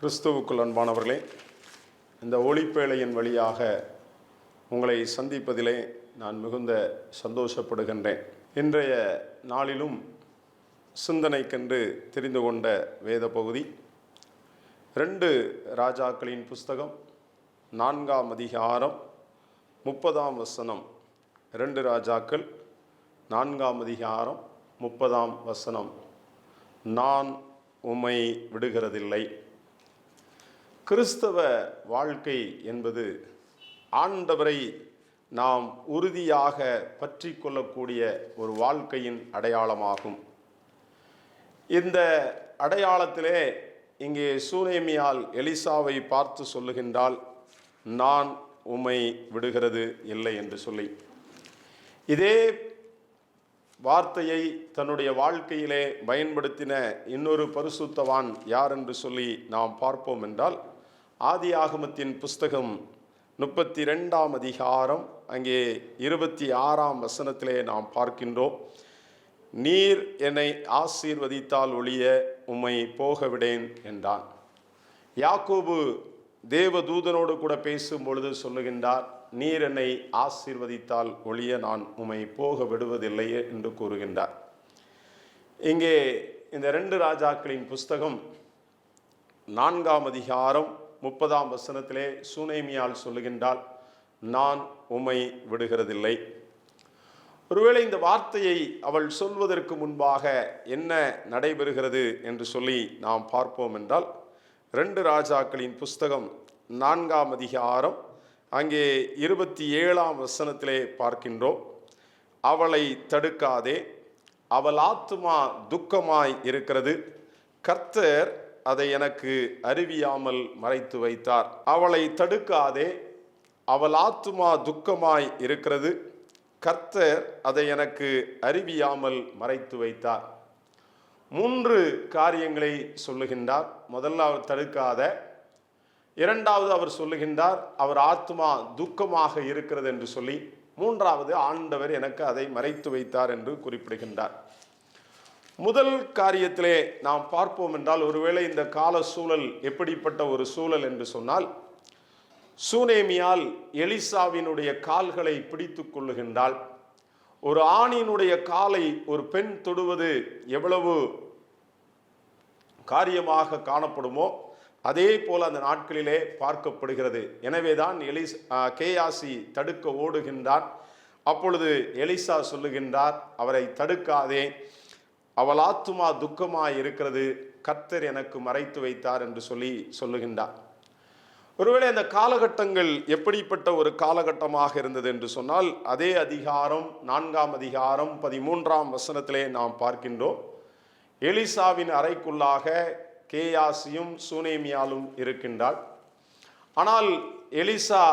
கிறிஸ்துவுக்குள் அன்பானவர்களே இந்த ஒளிப்பேழையின் வழியாக உங்களை சந்திப்பதிலே நான் மிகுந்த சந்தோஷப்படுகின்றேன். இன்றைய நாளிலும் சிந்தனைக்கென்று தெரிந்து கொண்ட வேத பகுதி ரெண்டு ராஜாக்களின் புஸ்தகம் நான்காம் அதிகாரம் முப்பதாம் வசனம் ரெண்டு ராஜாக்கள் நான்காம் அதிகாரம் முப்பதாம் வசனம் நான் உம்மை விடுகிறதில்லை. கிறிஸ்தவ வாழ்க்கை என்பது ஆண்டவரை நாம் உறுதியாக பற்றி கொள்ளக்கூடிய ஒரு வாழ்க்கையின் அடையாளமாகும். இந்த அடையாளத்திலே இங்கே சூனேமியால் எலிசாவை பார்த்து சொல்லுகின்றால் நான் உம்மை விடுகிறது இல்லை என்று சொல்லி. இதே வார்த்தையை தன்னுடைய வாழ்க்கையிலே பயன்படுத்தின இன்னொரு பரிசுத்தவான் யார் என்று சொல்லி நாம் பார்ப்போம் என்றால் ஆதி ஆகமத்தின் புஸ்தகம் முப்பத்தி ரெண்டாம் அதிகாரம் அங்கே இருபத்தி ஆறாம் வசனத்திலே நாம் பார்க்கின்றோம். நீர் என்னை ஆசீர்வதித்தால் ஒழிய உம்மை போகவிடேன் என்றான். யாக்கோபு தேவதூதனோடு கூட பேசும் பொழுது சொல்லுகின்றார் நீர் என்னை ஆசீர்வதித்தால் ஒழிய நான் உம்மை போக விடுவதில்லையே என்று கூறுகின்றார். இங்கே இந்த ரெண்டு ராஜாக்களின் புஸ்தகம் நான்காம் அதிகாரம் முப்பதாம் வசனத்திலே சூனேமியால் சொல்லுகின்றால் நான் உம்மை விடுகிறதில்லை. ஒருவேளை இந்த வார்த்தையை அவள் சொல்வதற்கு முன்பாக என்ன நடைபெறுகிறது என்று சொல்லி நாம் பார்ப்போம் என்றால் ரெண்டு ராஜாக்களின் புஸ்தகம் நான்காம் அதிகாரம் அங்கே இருபத்தி ஏழாம் வசனத்திலே பார்க்கின்றோம் அவளை தடுக்காதே அவள் ஆத்துமா துக்கமாய் இருக்கிறது. கர்த்தர் அதை எனக்கு அறிவியாமல் மறைத்து வைத்தார். அவளை தடுக்காதே அவள் ஆத்துமா துக்கமாய் இருக்கிறது. கர்த்தர் அதை எனக்கு அறிவியாமல் மறைத்து வைத்தார். மூன்று காரியங்களை சொல்லுகின்றார். முதல்ல அவர் தடுக்காத இரண்டாவது அவர் சொல்லுகின்றார் அவர் ஆத்மா துக்கமாக இருக்கிறது என்று சொல்லி மூன்றாவது ஆண்டவர் எனக்கு அதை மறைத்து வைத்தார் என்று குறிப்பிடுகின்றார். முதல் காரியத்திலே நாம் பார்ப்போம் என்றால் ஒருவேளை இந்த கால சூழல் எப்படிப்பட்ட ஒரு சூழல் என்று சொன்னால் சூனேமியால் எலிசாவினுடைய கால்களை பிடித்து கொள்ளுகின்றாள். ஒரு ஆணினுடைய காலை ஒரு பெண் தொடுவது எவ்வளவு காரியமாக காணப்படுமோ அதே போல் அந்த நாட்களிலே பார்க்கப்படுகிறது. எனவேதான் எலிஸ் கேயாசி தடுக்க ஓடுகின்றார் அப்பொழுது எலிசா சொல்லுகின்றார் அவரை தடுக்காதே. அவள் ஆத்துமா துக்கமாய் இருக்கிறது கர்த்தர் எனக்கு மறைத்து வைத்தார் என்று சொல்லி சொல்லுகின்றார். ஒருவேளை அந்த காலகட்டங்கள் எப்படிப்பட்ட ஒரு காலகட்டமாக இருந்தது என்று சொன்னால் அதே அதிகாரம் நான்காம் அதிகாரம் பதிமூன்றாம் வசனத்திலே நாம் பார்க்கின்றோம். எலிசாவின் அறைக்குள்ளாக கேயாசியும் சூனேமியாலும் இருக்கின்றாள். ஆனால் எலிசா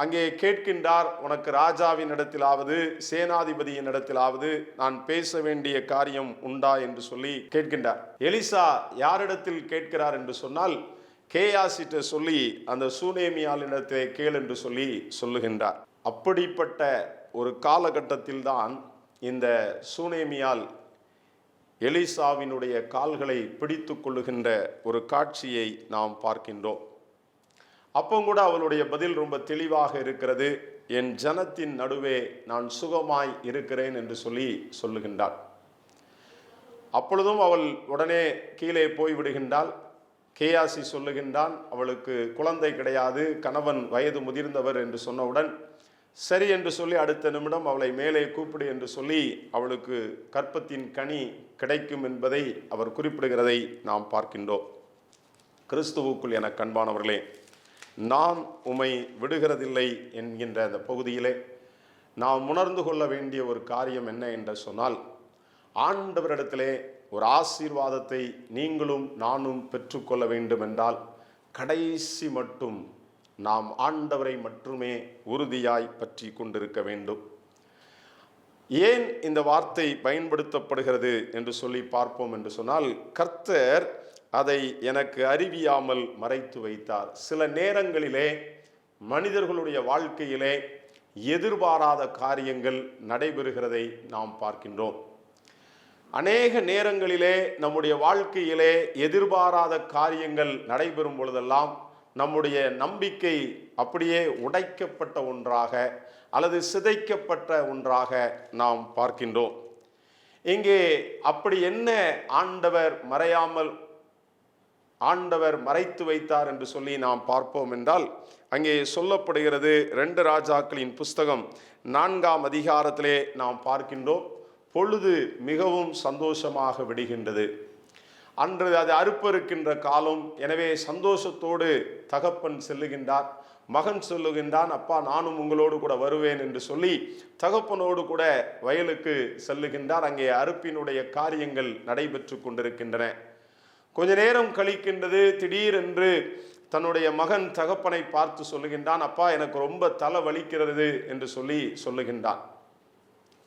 அங்கே கேட்கின்றார் உனக்கு ராஜாவின் இடத்திலாவது சேனாதிபதியின் இடத்திலாவது நான் பேச வேண்டிய காரியம் உண்டா? என்று சொல்லி கேட்கின்றார். எலிசா யாரிடத்தில் கேட்கிறார் என்று சொன்னால் கேயாசிட்ட சொல்லி அந்த சூனேமியாளிடத்தை கேள் என்று சொல்லி சொல்லுகின்றார். அப்படிப்பட்ட ஒரு காலகட்டத்தில் தான் இந்த சூனேமியால் எலிசாவினுடைய கால்களை பிடித்து கொள்ளுகின்ற ஒரு காட்சியை நாம் பார்க்கின்றோம். அப்போ கூட அவளுடைய பதில் ரொம்ப தெளிவாக இருக்கிறது. என் ஜனத்தின் நடுவே நான் சுகமாய் இருக்கிறேன் என்று சொல்லி சொல்லுகின்றாள். அப்பொழுதும் அவள் உடனே கீழே போய் விடுகின்றாள் கேயாசி சொல்லுகின்றான் அவளுக்கு குழந்தை கிடையாது கணவன் வயது முதிர்ந்தவர் என்று சொன்னவுடன் சரி என்று சொல்லி அடுத்த நிமிடம் அவளை மேலே கூப்பிடு என்று சொல்லி அவளுக்கு கற்பத்தின் கனி கிடைக்கும் என்பதை அவர் குறிப்பிடுகிறதை நாம் பார்க்கின்றோம். கிறிஸ்துவுக்குள் என கண்பானவர்களே நான் உமை விடுகிறதில்லை என்கின்ற அந்த பகுதியிலே நாம் உணர்ந்து கொள்ள வேண்டிய ஒரு காரியம் என்ன என்று சொன்னால் ஆண்டவரிடத்திலே ஒரு ஆசீர்வாதத்தை நீங்களும் நானும் பெற்றுக்கொள்ள வேண்டும் என்றால் கடைசி மட்டும் நாம் ஆண்டவரை மட்டுமே உறுதியாய் பற்றி கொண்டிருக்க வேண்டும். ஏன் இந்த வார்த்தை பயன்படுத்தப்படுகிறது என்று சொல்லி பார்ப்போம் என்று சொன்னால் கர்த்தர் அதை எனக்கு அறிவியாமல் மறைத்து வைத்தார். சில நேரங்களிலே மனிதர்களுடைய வாழ்க்கையிலே எதிர்பாராத காரியங்கள் நடைபெறுகிறதை நாம் பார்க்கின்றோம். அநேக நேரங்களிலே நம்முடைய வாழ்க்கையிலே எதிர்பாராத காரியங்கள் நடைபெறும் பொழுதெல்லாம் நம்முடைய நம்பிக்கை அப்படியே உடைக்கப்பட்ட ஒன்றாக அல்லது சிதைக்கப்பட்ட ஒன்றாக நாம் பார்க்கின்றோம். இங்கே அப்படி என்ன ஆண்டவர் மறையாமல் ஆண்டவர் மறைத்து வைத்தார் என்று சொல்லி நாம் பார்ப்போம் என்றால் அங்கே சொல்லப்படுகிறது ரெண்டு ராஜாக்களின் புஸ்தகம் நான்காம் அதிகாரத்திலே நாம் பார்க்கின்றோம். பொழுது மிகவும் சந்தோஷமாக விடுகின்றது. அன்று அது அறுப்பறுக்கின்ற காலம். எனவே சந்தோஷத்தோடு தகப்பன் செல்லுகின்றார். மகன் சொல்லுகின்றான் அப்பா நானும் உங்களோடு கூட வருவேன் என்று சொல்லி தகப்பனோடு கூட வயலுக்கு செல்லுகின்றார். அங்கே அறுப்பினுடைய காரியங்கள் நடைபெற்று கொண்டிருக்கின்றன. கொஞ்ச நேரம் கழிக்கின்றது திடீரென்று தன்னுடைய மகன் தகப்பனை பார்த்து சொல்லுகின்றான் அப்பா எனக்கு ரொம்ப தலை வலிக்கிறது என்று சொல்லி சொல்லுகின்றான்.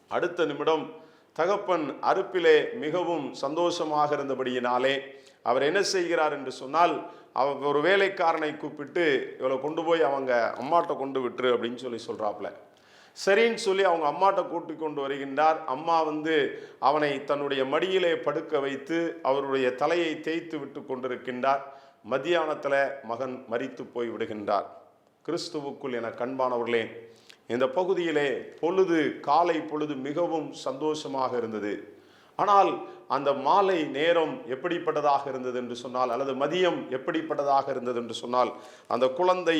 அடுத்த நிமிடம் தகப்பன் அறுப்பிலே மிகவும் சந்தோஷமாக இருந்தபடியினாலே அவர் என்ன செய்கிறார் என்று சொன்னால் அவங்க ஒரு வேலைக்காரனை கூப்பிட்டு இவளை கொண்டு போய் அவங்க அம்மாட்ட கொண்டு விட்டுரு அப்படின்னு சொல்லி சொல்கிறாப்புல சரின்னு சொல்லி அவங்க அம்மாட்ட கூட்டி கொண்டு வருகின்றார். அம்மா வந்து அவனை தன்னுடைய மடியிலே படுக்க வைத்து அவருடைய தலையை தேய்த்து விட்டு கொண்டிருக்கின்றார். மத்தியானத்தில் மகன் மறித்து போய் விடுகின்றார். கிறிஸ்துவுக்குள் என கண்பானவர்களே இந்த பகுதியிலே பொழுது காலை பொழுது மிகவும் சந்தோஷமாக இருந்தது. ஆனால் அந்த மாலை நேரம் எப்படிப்பட்டதாக இருந்தது என்று சொன்னால் அல்லது மதியம் எப்படிப்பட்டதாக இருந்தது என்று சொன்னால் அந்த குழந்தை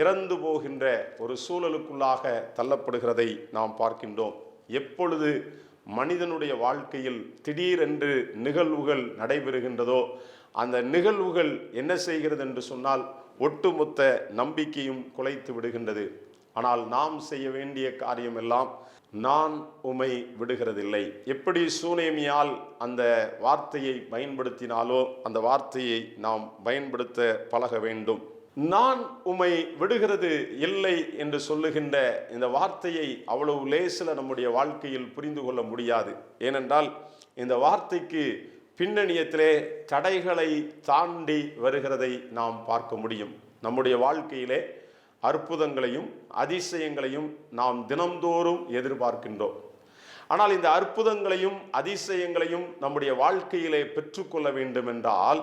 இறந்து போகின்ற ஒரு சூழலுக்குள்ளாக தள்ளப்படுகிறதை நாம் பார்க்கின்றோம். எப்பொழுது மனிதனுடைய வாழ்க்கையில் திடீரென்று நிகழ்வுகள் நடைபெறுகின்றதோ அந்த நிகழ்வுகள் என்ன செய்கிறது என்று சொன்னால் ஒட்டுமொத்த நம்பிக்கையும் குலைத்து விடுகின்றது. ஆனால் நாம் செய்ய வேண்டிய காரியம் எல்லாம் நான் உமை விடுகிறதில்லை. எப்படி சூனேமியால் அந்த வார்த்தையை பயன்படுத்தினாலோ அந்த வார்த்தையை நாம் பயன்படுத்த பழக வேண்டும். நான் உமை விடுகிறது இல்லை என்று சொல்லுகின்ற இந்த வார்த்தையை அவ்வளவு லேசில் நம்முடைய வாழ்க்கையில் புரிந்து கொள்ள முடியாது. ஏனென்றால் இந்த வார்த்தைக்கு பின்னணியத்திலே தடைகளை தாண்டி வருகிறதை நாம் பார்க்க முடியும். நம்முடைய வாழ்க்கையிலே அற்புதங்களையும் அதிசயங்களையும் நாம் தினம்தோறும் எதிர்பார்க்கின்றோம். ஆனால் இந்த அற்புதங்களையும் அதிசயங்களையும் நம்முடைய வாழ்க்கையிலே பெற்றுக்கொள்ள வேண்டும் என்றால்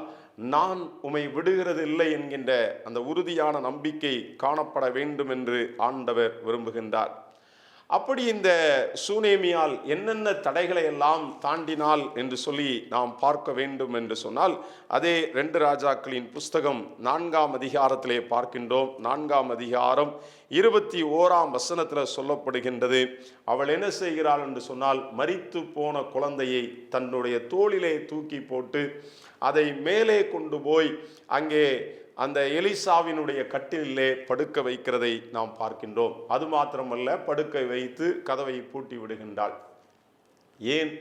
நான் உமை விடுகிறதில்லை என்கின்ற அந்த உறுதியான நம்பிக்கை காணப்பட வேண்டும் என்று ஆண்டவர் விரும்புகின்றார். அப்படி இந்த சூனேமியால் என்னென்ன தடைகளை எல்லாம் தாண்டினால் என்று சொல்லி நாம் பார்க்க வேண்டும் என்று சொன்னால் அதே ரெண்டு ராஜாக்களின் புஸ்தகம் நான்காம் அதிகாரத்திலே பார்க்கின்றோம். நான்காம் அதிகாரம் இருபத்தி ஓராம் வசனத்தில் சொல்லப்படுகின்றது. அவள் என்ன செய்கிறாள் என்று சொன்னால் மறித்து போன குழந்தையை தன்னுடைய தோளிலே தூக்கி போட்டு அதை மேலே கொண்டு போய் அங்கே அந்த எலிசாவினுடைய கட்டிலே படுக்க வைக்கிறதை நாம் பார்க்கின்றோம். அது மாத்திரமல்ல படுக்க வைத்து கதவை பூட்டி விடுகின்றாள். ஏன்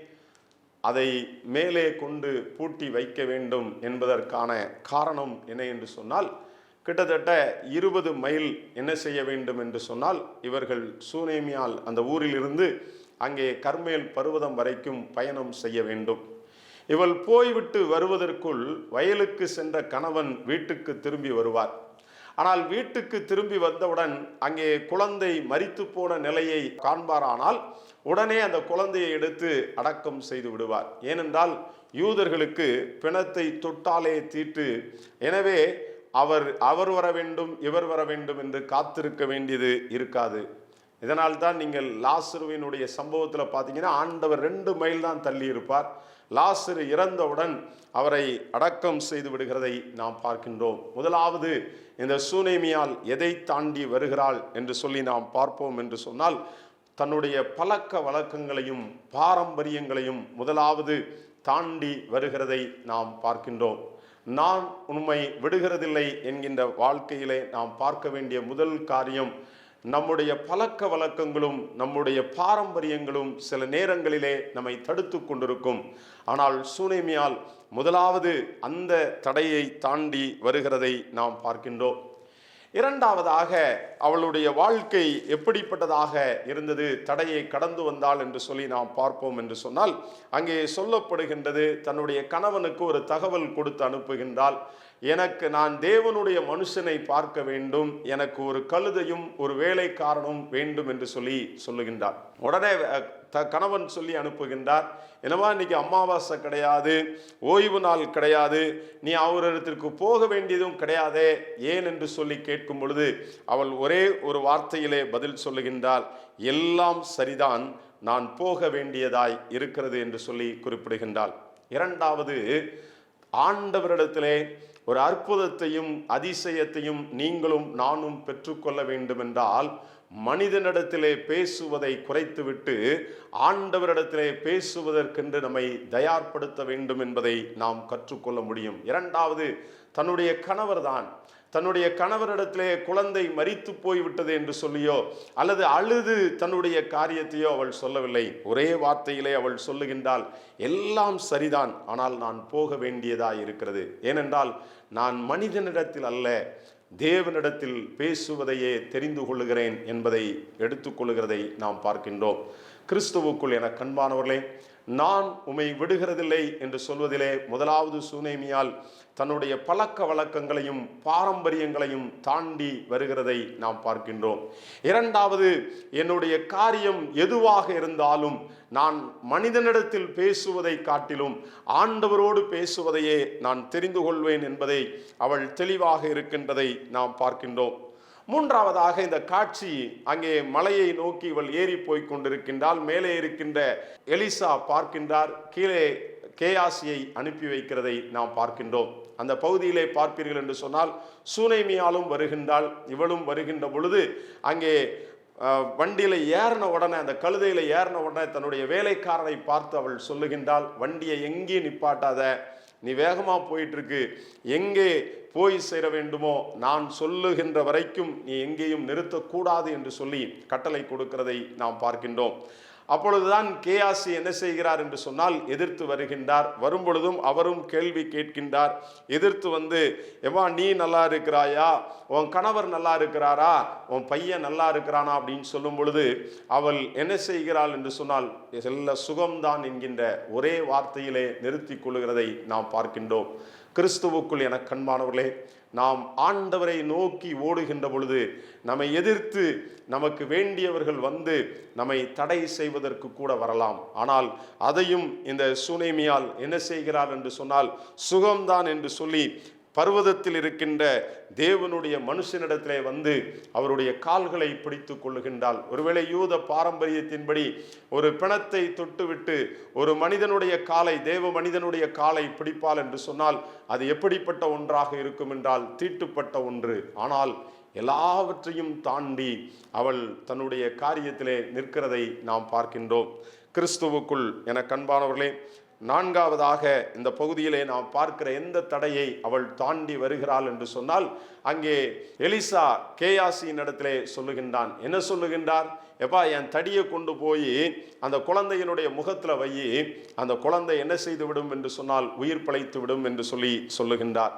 அதை மேலே கொண்டு பூட்டி வைக்க வேண்டும் என்பதற்கான காரணம் என்ன என்று சொன்னால் கிட்டத்தட்ட இருபது மைல் என்ன செய்ய வேண்டும் என்று சொன்னால் இவர்கள் சூனேமியால் அந்த ஊரிலிருந்து அங்கே கர்மேல் பருவதம் வரைக்கும் பயணம் செய்ய வேண்டும். இவள் போய்விட்டு வருவதற்குள் வயலுக்கு சென்ற கணவன் வீட்டுக்கு திரும்பி வருவார். ஆனால் வீட்டுக்கு திரும்பி வந்தவுடன் அங்கே குழந்தை மறித்து போன நிலையை காண்பாரானால் உடனே அந்த குழந்தையை எடுத்து அடக்கம் செய்து விடுவார். ஏனென்றால் யூதர்களுக்கு பிணத்தை தொட்டாலே தீட்டு எனவே அவர் அவர் வர வேண்டும் இவர் வர வேண்டும் என்று காத்திருக்க வேண்டியது இருக்காது. இதனால் தான் நீங்கள் லாசுருவினுடைய சம்பவத்தில் பார்த்தீங்கன்னா ஆண்டவர் ரெண்டு மைல் தான் தள்ளி இருப்பார். லாசரு இறந்தவுடன் அவரை அடக்கம் செய்து விடுகிறதை நாம் பார்க்கின்றோம். முதலாவது இந்த சூனேமியால் எதை தாண்டி வருகிறாள் என்று சொல்லி நாம் பார்ப்போம் என்று சொன்னால் தன்னுடைய பழக்க வழக்கங்களையும் பாரம்பரியங்களையும் முதலாவது தாண்டி வருகிறதை நாம் பார்க்கின்றோம். நான் உண்மை விடுகிறதில்லை என்கின்ற வாழ்க்கையிலே நாம் பார்க்க வேண்டிய முதல் காரியம் நம்முடைய பழக்க வழக்கங்களும் நம்முடைய பாரம்பரியங்களும் சில நேரங்களிலே நம்மை தடுத்து கொண்டிருக்கும். ஆனால் சூனேமியால் முதலாவது அந்த தடையை தாண்டி வருகிறதை நாம் பார்க்கின்றோம். இரண்டாவதாக அவளுடைய வாழ்க்கை எப்படிப்பட்டதாக இருந்தது தடையை கடந்து வந்தாள் என்று சொல்லி நாம் பார்ப்போம் என்று சொன்னால் அங்கே சொல்லப்படுகின்றது தன்னுடைய கணவனுக்கு ஒரு தகவல் கொடுத்து அனுப்புகின்றால் எனக்கு நான் தேவனுடைய மனுஷனை பார்க்க வேண்டும். எனக்கு ஒரு கழுதையும் ஒரு வேலைக்காரனும் வேண்டும் என்று சொல்லி சொல்லுகின்றார். உடனே த கணவன் சொல்லி அனுப்புகின்றார். என்னவா இன்னைக்கு அமாவாசை கிடையாது ஓய்வு நாள் கிடையாது நீ அவரிடத்திற்கு போக வேண்டியதும் கிடையாதே ஏன் என்று சொல்லி கேட்கும் பொழுது அவள் ஒரே ஒரு வார்த்தையிலே பதில் சொல்லுகின்றாள். எல்லாம் சரிதான் நான் போக வேண்டியதாய் இருக்கிறது என்று சொல்லி குறிப்பிடுகின்றாள். இரண்டாவது ஆண்டவரிடத்திலே ஒரு அற்புதத்தையும் அதிசயத்தையும் நீங்களும் நானும் பெற்றுக்கொள்ள வேண்டுமென்றால் மனிதனிடத்திலே பேசுவதை குறைத்துவிட்டு ஆண்டவரிடத்திலே பேசுவதற்கென்று நம்மை தயார்படுத்த வேண்டும் என்பதை நாம் கற்றுக்கொள்ள முடியும். இரண்டாவது தன்னுடைய கணவர்தான் தன்னுடைய கணவரிடத்திலே குழந்தை மறித்து போய்விட்டது என்று சொல்லியோ அல்லது அழுது தன்னுடைய காரியத்தையோ அவள் சொல்லவில்லை. ஒரே வார்த்தையிலே அவள் சொல்லுகின்றால் எல்லாம் சரிதான் ஆனால் நான் போக வேண்டியதாக இருக்கிறது. ஏனென்றால் நான் மனிதனிடத்தில் அல்ல தேவனிடத்தில் பேசுவதையே தெரிந்து கொள்ளுகிறேன் என்பதை எடுத்துக்கொள்ளுகிறதை நாம் பார்க்கின்றோம். கிறிஸ்துவுக்குள் என கண்பானவர்களே நான் உம்மை விடுகிறதில்லை என்று சொல்வதிலே முதலாவது சூனேமியால் தன்னுடைய பழக்க வழக்கங்களையும் பாரம்பரியங்களையும் தாண்டி வருகிறதை நாம் பார்க்கின்றோம். இரண்டாவது என்னுடைய காரியம் எதுவாக இருந்தாலும் நான் மனிதனிடத்தில் பேசுவதை காட்டிலும் ஆண்டவரோடு பேசுவதையே நான் தெரிந்து கொள்வேன் என்பதை அவள் தெளிவாக இருக்கின்றதை நாம் பார்க்கின்றோம். மூன்றாவதாக இந்த காட்சி அங்கே மலையை நோக்கி இவள் ஏறி போய் கொண்டிருக்கின்றால் மேலே இருக்கின்ற எலிசா பார்க்கின்றார். கீழே கேயாசியை அனுப்பி வைக்கிறதை நாம் பார்க்கின்றோம். அந்த பகுதியிலே பார்ப்பீர்கள் என்று சொன்னால் சூனைமியாலும் வருகின்றாள். இவளும் வருகின்ற பொழுது அங்கே வண்டியில் ஏறின உடனே அந்த கழுதையில் ஏறின உடனே தன்னுடைய வேலைக்காரனை பார்த்து அவள் சொல்லுகின்றாள் வண்டியை எங்கேயும் நிப்பாட்டாத? நீ வேகமாக போயிட்டுருக்கு. எங்கே போய் சேர வேண்டுமோ நான் சொல்லுகின்ற வரைக்கும் நீ எங்கேயும் நிறுத்தக்கூடாது என்று சொல்லி கட்டளை கொடுக்கிறதை நாம் பார்க்கின்றோம். அப்பொழுதுதான் கேஆசி என்ன செய்கிறார் என்று சொன்னால் எதிர்த்து வருகின்றார். வரும்பொழுதும் அவரும் கேள்வி கேட்கின்றார். எதிர்த்து வந்து எவா நீ நல்லா இருக்கிறாயா? உன் கணவர் நல்லா இருக்கிறாரா? உன் பையன் நல்லா இருக்கிறானா? அப்படின்னு சொல்லும் பொழுது அவள் என்ன செய்கிறாள் என்று சொன்னால் செல்ல சுகம்தான் என்கின்ற ஒரே வார்த்தையிலே நிறுத்தி கொள்ளுகிறதை நாம் பார்க்கின்றோம். கிறிஸ்துவுக்குள் என கண்மானவர்களே நாம் ஆண்டவரை நோக்கி ஓடுகின்ற பொழுது நம்மை எதிர்த்து நமக்கு வேண்டியவர்கள் வந்து நம்மை தடை செய்வதற்கு கூட வரலாம். ஆனால் அதையும் இந்த சுனேமியால் என்ன செய்கிறார் என்று சொன்னால் சுகம்தான் என்று சொல்லி பர்வதத்தில் இருக்கின்ற தேவனுடைய மனுஷனிடத்திலே வந்து அவருடைய கால்களை பிடித்து கொள்ளுகின்றாள். ஒருவேளை யூத பாரம்பரியத்தின்படி ஒரு பிணத்தை தொட்டுவிட்டு ஒரு மனிதனுடைய காலை தேவ மனிதனுடைய காலை பிடிப்பாள் என்று சொன்னால் அது எப்படிப்பட்ட ஒன்றாக இருக்கும் என்றால் தீட்டுப்பட்ட ஒன்று. ஆனால் எல்லாவற்றையும் தாண்டி அவள் தன்னுடைய காரியத்திலே நிற்கிறதை நாம் பார்க்கின்றோம். கிறிஸ்துவுக்குள் என கண்பானவர்களே நான்காவதாக இந்த பகுதியிலே நாம் பார்க்கிற எந்த தடையை அவள் தாண்டி வருகிறாள் என்று சொன்னால் அங்கே எலிசா கேயாசியின் இடத்திலே சொல்லுகின்றான். என்ன சொல்லுகின்றார்? எப்பா என் தடியை கொண்டு போய் அந்த குழந்தையினுடைய முகத்தில் வையி அந்த குழந்தை என்ன செய்து விடும் என்று சொன்னால் உயிர் பிழைத்து விடும் என்று சொல்லி சொல்லுகின்றார்.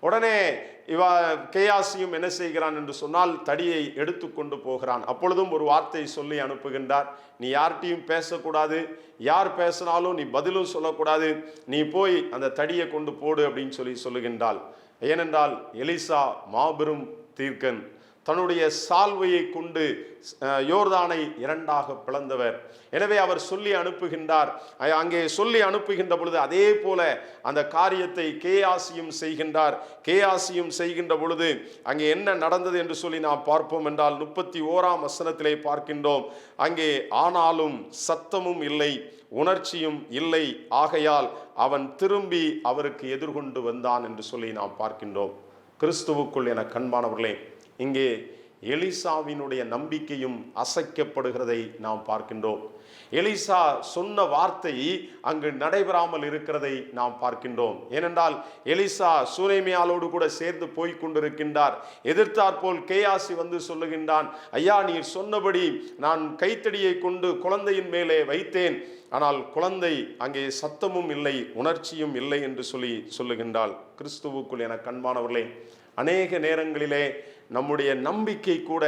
உடனே இவா கேயாசியும் என்ன செய்கிறான் என்று சொன்னால் தடியை எடுத்து கொண்டு போகிறான். அப்பொழுதும் ஒரு வார்த்தை சொல்லி அனுப்புகின்றார். நீ யார்கிட்டையும் பேசக்கூடாது. யார் பேசினாலும் நீ பதிலும் சொல்லக்கூடாது. நீ போய் அந்த தடியை கொண்டு போடு அப்படின்னு சொல்லி சொல்லுகின்றாள். ஏனென்றால் எலிசா மாபெரும் தீர்க்கன். தன்னுடைய சால்வையை கொண்டு யோர்தானை இரண்டாக பிளந்தவர். எனவே அவர் சொல்லி அனுப்புகின்றார். அங்கே சொல்லி அனுப்புகின்ற பொழுது அதே போல அந்த காரியத்தை கேஆசியும் செய்கின்றார். கேஆசியும் செய்கின்ற பொழுது அங்கே என்ன நடந்தது என்று சொல்லி நாம் பார்ப்போம் என்றால் முப்பத்தி ஓராம் வசனத்திலே பார்க்கின்றோம். அங்கே ஆனாலும் சத்தமும் இல்லை உணர்ச்சியும் இல்லை. ஆகையால் அவன் திரும்பி அவருக்கு எதிர்கொண்டு வந்தான் என்று சொல்லி நாம் பார்க்கின்றோம். கிறிஸ்துவுக்குள் என கண்மானவர்களே இங்கே எலிசாவினுடைய நம்பிக்கையும் அசைக்கப்படுகிறதை நாம் பார்க்கின்றோம். எலிசா சொன்ன வார்த்தை அங்கு நடைபெறாமல் இருக்கிறதை நாம் பார்க்கின்றோம். ஏனென்றால் எலிசா சூனைமையாளோடு கூட சேர்ந்து போய் கொண்டிருக்கின்றார். எதிர்த்தாற்போல் கேயாசி வந்து சொல்லுகின்றான் ஐயா நீர் சொன்னபடி நான் கைத்தடியை கொண்டு குழந்தையின் மேலே வைத்தேன். ஆனால் குழந்தை அங்கே சத்தமும் இல்லை உணர்ச்சியும் இல்லை என்று சொல்லி சொல்லுகின்றாள். கிறிஸ்துவுக்குள் என கண்மானவர்களே அநேக நேரங்களிலே நம்முடைய நம்பிக்கை கூட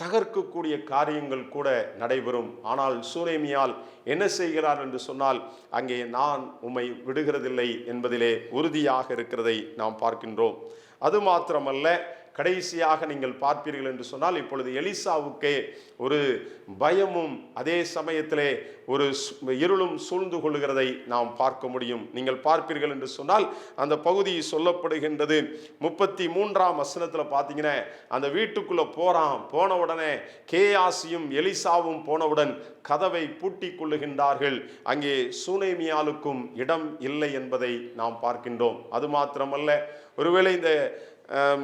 தகர்க்கக்கூடிய காரியங்கள் கூட நடைபெறும். ஆனால் சூரேமியால் என்ன செய்கிறார் என்று சொன்னால் அங்கே நான் உம்மை விடுகிறதில்லை என்பதிலே உறுதியாக இருக்கிறதை நாம் பார்க்கின்றோம். அது மாத்திரமல்ல கடைசியாக நீங்கள் பார்ப்பீர்கள் என்று சொன்னால் இப்பொழுது எலிசாவுக்கே ஒரு பயமும் அதே சமயத்திலே ஒரு சு- இருளும் சூழ்ந்து கொள்கிறதை நாம் பார்க்க முடியும். நீங்கள் பார்ப்பீர்கள் என்று சொன்னால் அந்த பகுதி சொல்லப்படுகின்றது. முப்பத்தி மூன்றாம் வசனத்தில் பார்த்தீங்கன்னா அந்த வீட்டுக்குள்ளே போகிறான் போன உடனே கேயாசியும் எலிசாவும் போனவுடன் கதவை பூட்டி கொள்ளுகின்றார்கள். அங்கே சூனைமியாலுக்கும் இடம் இல்லை என்பதை நாம் பார்க்கின்றோம். அது மாத்திரமல்ல ஒருவேளை இந்த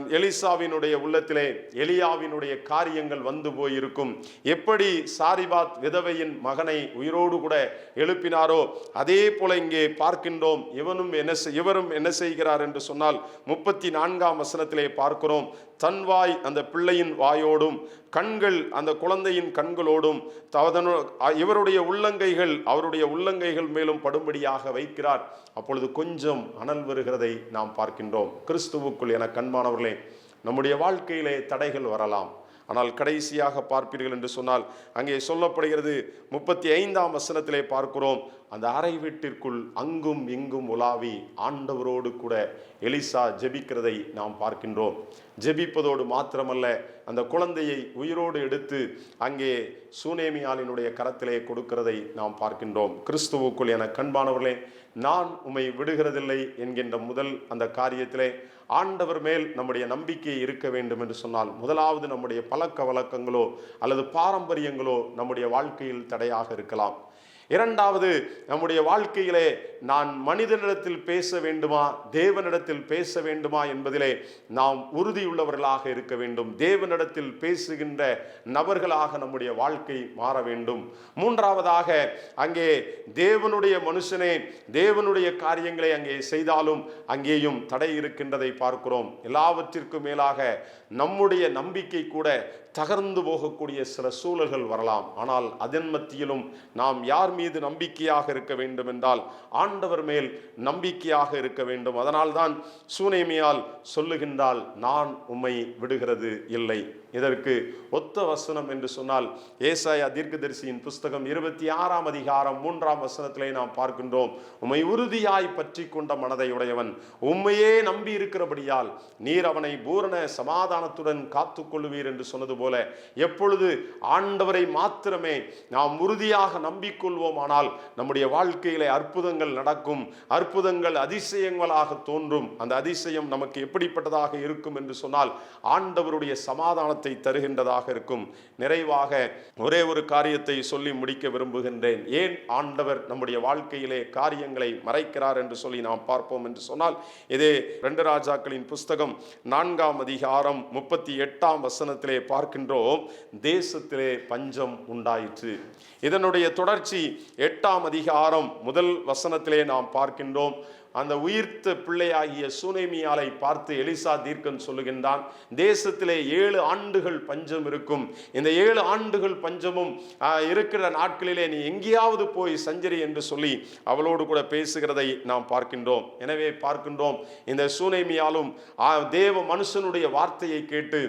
எலிசாவினுடைய உள்ளத்திலே எலியாவினுடைய காரியங்கள் வந்து போயிருக்கும். எப்படி சாரிபாத் விதவையின் மகனை உயிரோடு கூட எழுப்பினாரோ அதே போல இங்கே பார்க்கின்றோம். இவனும் என்ன செய்- இவரும் என்ன செய்கிறார் என்று சொன்னால் முப்பத்தி நான்காம் வசனத்திலே பார்க்கிறோம். தன் வாய் அந்த பிள்ளையின் வாயோடும் கண்கள் அந்த குழந்தையின் கண்களோடும் தவதனு- இவருடைய உள்ளங்கைகள் அவருடைய உள்ளங்கைகள் மேலும் படும்படியாக வைக்கிறார். அப்பொழுது கொஞ்சம் அனல் வருகிறதை நாம் பார்க்கின்றோம். கிறிஸ்துவுக்குள் என கண்மானவர்களே நம்முடைய வாழ்க்கையிலே தடைகள் வரலாம். ஆனால் கடைசியாக பார்ப்பீர்கள் என்று சொன்னால் அங்கே சொல்லப்படுகிறது முப்பத்தி ஐந்தாம் வசனத்திலே பார்க்கிறோம் அந்த அறை வீட்டிற்குள் அங்கும் இங்கும் உலாவி ஆண்டவரோடு கூட எலிசா ஜெபிக்கிறதை நாம் பார்க்கின்றோம். ஜெபிப்பதோடு மாத்திரமல்ல அந்த குழந்தையை உயிரோடு எடுத்து அங்கே சூனேமியாலினுடைய கரத்திலே கொடுக்கிறதை நாம் பார்க்கின்றோம். கிறிஸ்துவுக்குள் என கண்பானவர்களே நான் உம்மை விடுகிறதில்லை என்கின்ற முதல் அந்த காரியத்திலே ஆண்டவர் மேல் நம்முடைய நம்பிக்கை இருக்க வேண்டும் என்று சொன்னால் முதலாவது நம்முடைய பழக்க வழக்கங்களோ அல்லது பாரம்பரியங்களோ நம்முடைய வாழ்க்கையில் தடையாக இருக்கலாம். இரண்டாவது நம்முடைய வாழ்க்கையிலே நான் மனிதனிடத்தில் பேச வேண்டுமா தேவனிடத்தில் பேச வேண்டுமா என்பதிலே நாம் உறுதியுள்ளவர்களாக இருக்க வேண்டும். தேவனிடத்தில் பேசுகின்ற நபர்களாக நம்முடைய வாழ்க்கை மாற வேண்டும். மூன்றாவதாக அங்கே தேவனுடைய மனுஷனே தேவனுடைய காரியங்களை அங்கே செய்தாலும் அங்கேயும் தடை இருக்கின்றதை பார்க்கிறோம். எல்லாவற்றிற்கும் மேலாக நம்முடைய நம்பிக்கை கூட தகர்ந்து போகக்கூடிய சில சூழல்கள் வரலாம். ஆனால் அதன் மத்தியிலும் நாம் யார் மீது நம்பிக்கையாக இருக்க வேண்டும் என்றால் ஆண்டவர் மேல் நம்பிக்கையாக இருக்க வேண்டும். அதனால்தான் சூனேமியால் சொல்லுகின்றால் நான் உம்மை விடுகிறது இல்லை. இதற்கு ஒத்த வசனம் என்று சொன்னால் ஏசாயா தீர்க்கதரிசியின் புஸ்தகம் இருபத்தி ஆறாம் அதிகாரம் மூன்றாம் வசனத்திலே நாம் பார்க்கின்றோம். உம்மை உறுதியாய் பற்றி கொண்ட மனதை உடையவன் உம்மையே நம்பி இருக்கிறபடியால் நீர் அவனை பூரண சமாதானத்துடன் காத்துக்கொள்ளுவீர் என்று சொன்னது போல எப்பொழுது ஆண்டவரை மாத்திரமே நாம் உறுதியாக நம்பிக்கொள்வோம் நம்பிக்கொள்வோமானால் நம்முடைய வாழ்க்கையிலே அற்புதங்கள் நடக்கும். அற்புதங்கள் அதிசயங்களாக தோன்றும். அந்த அதிசயம் நமக்கு எப்படிப்பட்டதாக இருக்கும் என்று சொன்னால் ஆண்டவருடைய சமாதானத்தை தருகின்றதாக இருக்கும். நிறைவாக ஒரே ஒரு காரியத்தை சொல்லி முடிக்க விரும்புகின்றேன். ஏன் ஆண்டவர் நம்முடைய வாழ்க்கையிலே காரியங்களை மறைக்கிறார் என்று சொல்லி நாம் பார்ப்போம் என்று சொன்னால் இதே ரெண்டு ராஜாக்களின் புஸ்தகம் நான்காம் அதிகாரம் முப்பத்தி எட்டாம் வசனத்திலே பார்க்கின்றோம் தேசத்திலே பஞ்சம் உண்டாயிற்று. இதனுடைய தொடர்ச்சி எட்டாம் அதிகாரம் முதல் வசனத்திலே நாம் பார்க்கின்றோம். அந்த உயிர்த்த பிள்ளையாகிய சூனேமியாலை பார்த்து எலிசா தீர்க்கன் சொல்லுகின்றான். தேசத்திலே ஏழு ஆண்டுகள் பஞ்சம் இருக்கும். இந்த ஏழு ஆண்டுகள் பஞ்சமும் இருக்கிற நாட்களிலே நீ எங்கேயாவது போய் சஞ்சரி என்று சொல்லி அவளோடு கூட பேசுகிறதை நாம் பார்க்கின்றோம். எனவே பார்க்கின்றோம். இந்த சூனேமியாலும் தேவ மனுஷனுடைய வார்த்தையை கேட்டு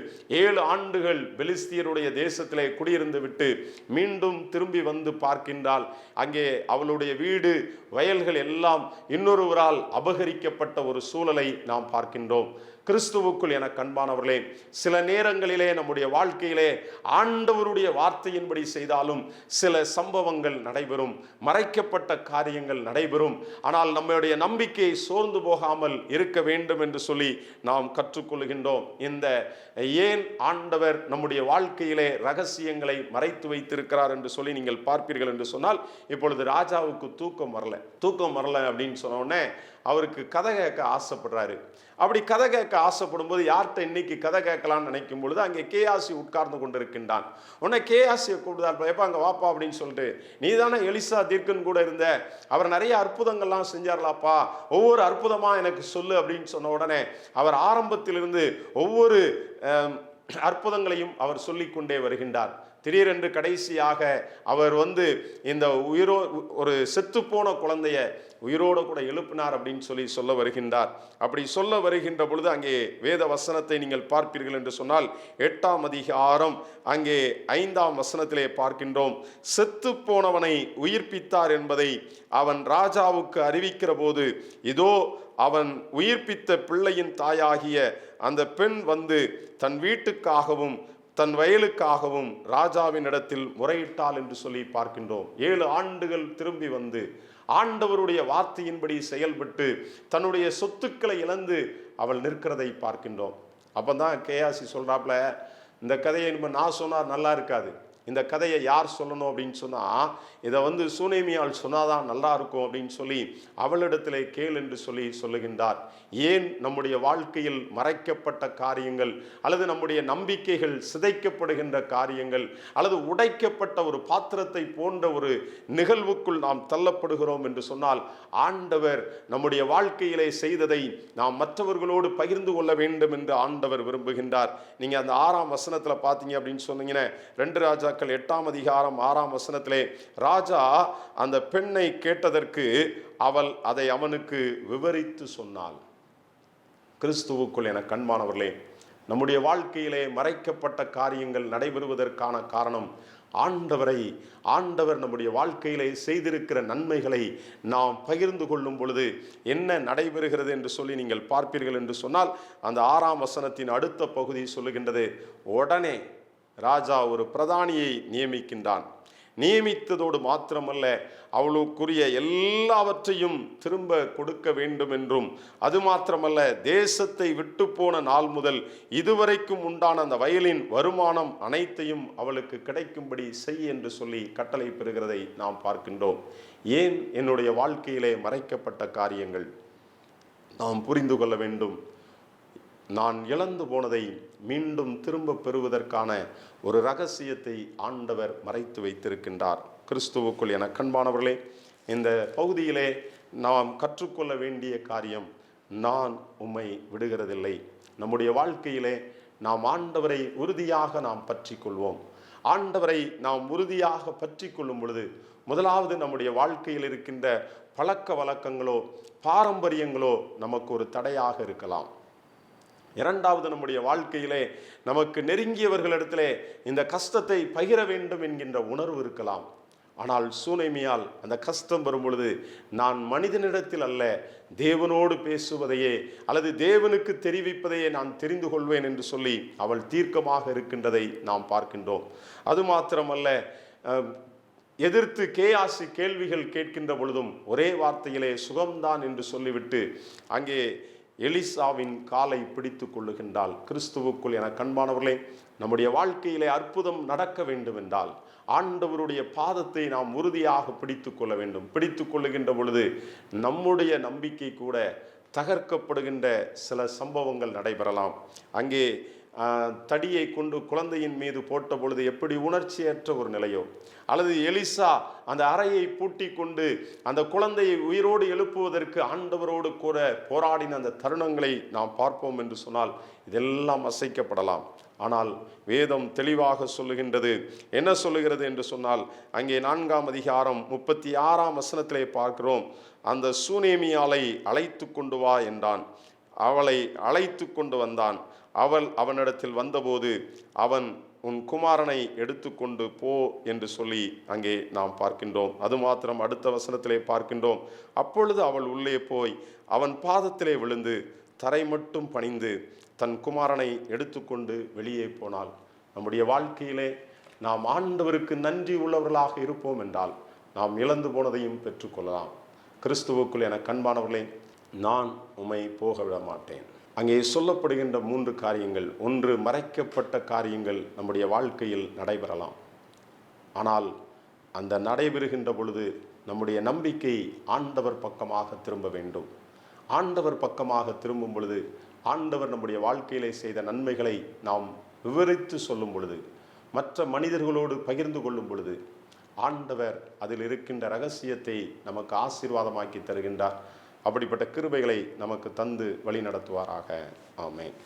ஏழு ஆண்டுகள் பெலிஸ்தியருடைய தேசத்திலே குடியிருந்து விட்டு மீண்டும் திரும்பி வந்து பார்க்கின்றால் அங்கே அவளுடைய வீடு வயல்கள் எல்லாம் இன்னொருவரால் அபகரிக்கப்பட்ட ஒரு சூழலை நாம் பார்க்கின்றோம். கிறிஸ்துவுக்குள் என கண்பானவர்களே சில நேரங்களிலே நம்முடைய வாழ்க்கையிலே ஆண்டவருடைய வார்த்தையின்படி செய்தாலும் சில சம்பவங்கள் நடைபெறும் மறைக்கப்பட்ட காரியங்கள் நடைபெறும். ஆனால் நம்முடைய நம்பிக்கை சோர்ந்து போகாமல் இருக்க வேண்டும் என்று சொல்லி நாம் கற்றுக்கொள்கின்றோம். இந்த ஏன் ஆண்டவர் நம்முடைய வாழ்க்கையிலே ரகசியங்களை மறைத்து வைத்திருக்கிறார் என்று சொல்லி நீங்கள் பார்ப்பீர்கள் என்று சொன்னால் இப்பொழுது ராஜாவுக்கு தூக்கம் வரல. தூக்கம் வரல அப்படின்னு சொன்ன உடனே அவருக்கு கதை கேட்க ஆசைப்படுறாரு. அப்படி கதை கேட்க ஆசைப்படும் போது யார்கிட்ட இன்னைக்கு கதை கேட்கலாம்னு நினைக்கும் பொழுது அங்கே கேஆசி உட்கார்ந்து கொண்டிருக்கின்றான். உடனே கேஆசியை கூப்பிடுதார் எப்போ அங்கே வாப்பா அப்படின்னு சொல்லிட்டு நீ தானே எலிசா தீர்க்கன் கூட இருந்த அவர் நிறைய அற்புதங்கள்லாம் செஞ்சார்லாப்பா ஒவ்வொரு அற்புதமாக எனக்கு சொல்லு அப்படின்னு சொன்ன உடனே அவர் ஆரம்பத்திலிருந்து ஒவ்வொரு அற்புதங்களையும் அவர் சொல்லிக்கொண்டே வருகின்றார். திடீரென்று கடைசியாக அவர் வந்து இந்த உயிரோ ஒரு செத்துப்போன குழந்தைய உயிரோடு கூட எழுப்பினார் அப்படின்னு சொல்லி சொல்ல வருகின்றார். அப்படி சொல்ல வருகின்ற பொழுது அங்கே வேத வசனத்தை நீங்கள் பார்ப்பீர்கள் என்று சொன்னால் எட்டாம் அதிகாரம் அங்கே ஐந்தாம் வசனத்திலே பார்க்கின்றோம். செத்து போனவனை உயிர்ப்பித்தார் என்பதை அவன் ராஜாவுக்கு அறிவிக்கிற போது இதோ அவன் உயிர்ப்பித்த பிள்ளையின் தாயாகிய அந்த பெண் வந்து தன் வீட்டுக்காகவும் தன் வயலுக்காகவும் ராஜாவின் இடத்தில் முறையிட்டாள் என்று சொல்லி பார்க்கின்றோம். ஏழு ஆண்டுகள் திரும்பி வந்து ஆண்டவருடைய வார்த்தையின்படி செயல்பட்டு தன்னுடைய சொத்துக்களை இழந்து அவள் நிற்கிறதை பார்க்கின்றோம். அப்போ தான் கேஆசி சொல்கிறாப்புல இந்த கதையை நம்ம நான் சொன்னார் நல்லா இருக்காது. இந்த கதையை யார் சொல்லணும் அப்படின்னு சொன்னால் இதை வந்து சுனேமியால் சொன்னாதான் நல்லா இருக்கும் அப்படின்னு சொல்லி அவளிடத்திலே கேள் என்று சொல்லி சொல்லுகின்றார். ஏன் நம்முடைய வாழ்க்கையில் மறைக்கப்பட்ட காரியங்கள் அல்லது நம்முடைய நம்பிக்கைகள் சிதைக்கப்படுகின்ற காரியங்கள் அல்லது உடைக்கப்பட்ட ஒரு பாத்திரத்தை போன்ற ஒரு நிகழ்வுக்குள் நாம் தள்ளப்படுகிறோம் என்று சொன்னால் ஆண்டவர் நம்முடைய வாழ்க்கையிலே செய்ததை நாம் மற்றவர்களோடு பகிர்ந்து கொள்ள வேண்டும் என்று ஆண்டவர் விரும்புகின்றார். நீங்கள் அந்த ஆறாம் வசனத்தில் பார்த்தீங்க அப்படின்னு சொன்னீங்கன்னா ரெண்டு ராஜா ராஜாக்கள் எட்டாம் அதிகாரம் ஆறாம் வசனத்திலே ராஜா அந்த பெண்ணை கேட்டதற்கு அவள் அதை அவனுக்கு விவரித்து சொன்னாள். கிறிஸ்துவுக்குள் என கண்மானவர்களே நம்முடைய வாழ்க்கையிலே மறைக்கப்பட்ட காரியங்கள் நடைபெறுவதற்கான காரணம் ஆண்டவரை ஆண்டவர் நம்முடைய வாழ்க்கையிலே செய்திருக்கிற நன்மைகளை நாம் பகிர்ந்து கொள்ளும் பொழுது என்ன நடைபெறுகிறது என்று சொல்லி நீங்கள் பார்ப்பீர்கள் என்று சொன்னால் அந்த ஆறாம் வசனத்தின் அடுத்த பகுதி சொல்லுகின்றது உடனே ராஜா ஒரு பிரதானியை நியமிக்கின்றான். நியமித்ததோடு மாத்திரமல்ல அவளுக்குரிய எல்லாவற்றையும் திரும்ப கொடுக்க வேண்டும் என்றும். அது மாத்திரமல்ல தேசத்தை விட்டு போன நாள் முதல் இதுவரைக்கும் உண்டான அந்த வயலின் வருமானம் அனைத்தையும் அவளுக்கு கிடைக்கும்படி செய் என்று சொல்லி கட்டளை பெறுகிறதை நாம் பார்க்கின்றோம். ஏன்? என்னுடைய வாழ்க்கையிலே மறைக்கப்பட்ட காரியங்கள். நாம் புரிந்து கொள்ள வேண்டும். நான் இழந்து போனதை மீண்டும் திரும்ப பெறுவதற்கான ஒரு ரகசியத்தை ஆண்டவர் மறைத்து வைத்திருக்கின்றார். கிறிஸ்துவுக்குள் என கண்பானவர்களே இந்த பகுதியிலே நாம் கற்றுக்கொள்ள வேண்டிய காரியம் நான் உம்மை விடுகிறதில்லை. நம்முடைய வாழ்க்கையிலே நாம் ஆண்டவரை உறுதியாக நாம் பற்றி கொள்வோம் ஆண்டவரை நாம் உறுதியாக பற்றி கொள்ளும் பொழுது முதலாவது நம்முடைய வாழ்க்கையில் இருக்கின்ற பழக்க வழக்கங்களோ பாரம்பரியங்களோ நமக்கு ஒரு தடையாக இருக்கலாம். இரண்டாவது நம்முடைய வாழ்க்கையிலே நமக்கு நெருங்கியவர்களிடத்திலே இந்த கஷ்டத்தை பகிர வேண்டும் என்கின்ற உணர்வு இருக்கலாம். ஆனால் சூனைமையால் அந்த கஷ்டம் வரும்பொழுது நான் மனிதனிடத்தில் அல்ல தேவனோடு பேசுவதையே அல்லது தேவனுக்கு தெரிவிப்பதையே நான் தெரிந்து கொள்வேன் என்று சொல்லி அவள் தீர்க்கமாக இருக்கின்றதை நாம் பார்க்கின்றோம். அது மாத்திரமல்ல எதிர்த்து கேயாசி கேள்விகள் கேட்கின்ற பொழுதும் ஒரே வார்த்தையிலே சுகம்தான் என்று சொல்லிவிட்டு அங்கே எலிசாவின் காலை பிடித்து கொள்ளுகின்றாள் கிறிஸ்துவுக்குள் என கண்பானவர்களே நம்முடைய வாழ்க்கையிலே அற்புதம் நடக்க வேண்டுமென்றால் ஆண்டவருடைய பாதத்தை நாம் உறுதியாக பிடித்து கொள்ள வேண்டும். பிடித்து கொள்ளுகின்ற பொழுது நம்முடைய நம்பிக்கை கூட தகர்க்கப்படுகின்ற சில சம்பவங்கள் நடைபெறலாம். அங்கே தடியை கொண்டு குழந்தையின் மீது போட்ட பொழுது எப்படி உணர்ச்சியற்ற ஒரு நிலையோ? அல்லது எலிசா அந்த அறையை பூட்டி கொண்டு அந்த குழந்தையை உயிரோடு எழுப்புவதற்கு ஆண்டவரோடு கூட போராடின அந்த தருணங்களை நாம் பார்ப்போம் என்று சொன்னால் இதெல்லாம் அசைக்கப்படலாம். ஆனால் வேதம் தெளிவாக சொல்லுகின்றது. என்ன சொல்லுகிறது என்று சொன்னால் அங்கே நான்காம் அதிகாரம் முப்பத்தி ஆறாம் வசனத்திலே பார்க்கிறோம். அந்த சூனேமியாலை அழைத்து கொண்டு வா என்றான். அவளை அழைத்து கொண்டு வந்தான். அவள் அவனிடத்தில் வந்தபோது அவன் உன் குமாரனை எடுத்துக்கொண்டு போ என்று சொல்லி அங்கே நாம் பார்க்கின்றோம். அது மாத்திரம் அடுத்த வசனத்திலே பார்க்கின்றோம். அப்பொழுது அவள் உள்ளே போய் அவன் பாதத்திலே விழுந்து தரை மட்டும் பணிந்து தன் குமாரனை எடுத்துக்கொண்டு வெளியே போனாள். நம்முடைய வாழ்க்கையிலே நாம் ஆண்டவருக்கு நன்றி உள்ளவர்களாக இருப்போம் என்றால் நாம் இழந்து போனதையும் பெற்றுக்கொள்ளலாம். கிறிஸ்துவுக்குள் என கண்பானவர்களே நான் உமை போக விட மாட்டேன் அங்கே சொல்லப்படுகின்ற மூன்று காரியங்கள். ஒன்று மறைக்கப்பட்ட காரியங்கள் நம்முடைய வாழ்க்கையில் நடைபெறலாம். ஆனால் அந்த நடைபெறுகின்ற பொழுது நம்முடைய நம்பிக்கை ஆண்டவர் பக்கமாக திரும்ப வேண்டும். ஆண்டவர் பக்கமாக திரும்பும் பொழுது ஆண்டவர் நம்முடைய வாழ்க்கையிலே செய்த நன்மைகளை நாம் விவரித்து சொல்லும் பொழுது மற்ற மனிதர்களோடு பகிர்ந்து கொள்ளும் பொழுது ஆண்டவர் அதில் இருக்கின்ற ரகசியத்தை நமக்கு ஆசீர்வாதமாக்கி தருகின்றார். அப்படிப்பட்ட கிருபைகளை நமக்கு தந்து வழி நடத்துவாராக ஆமென்.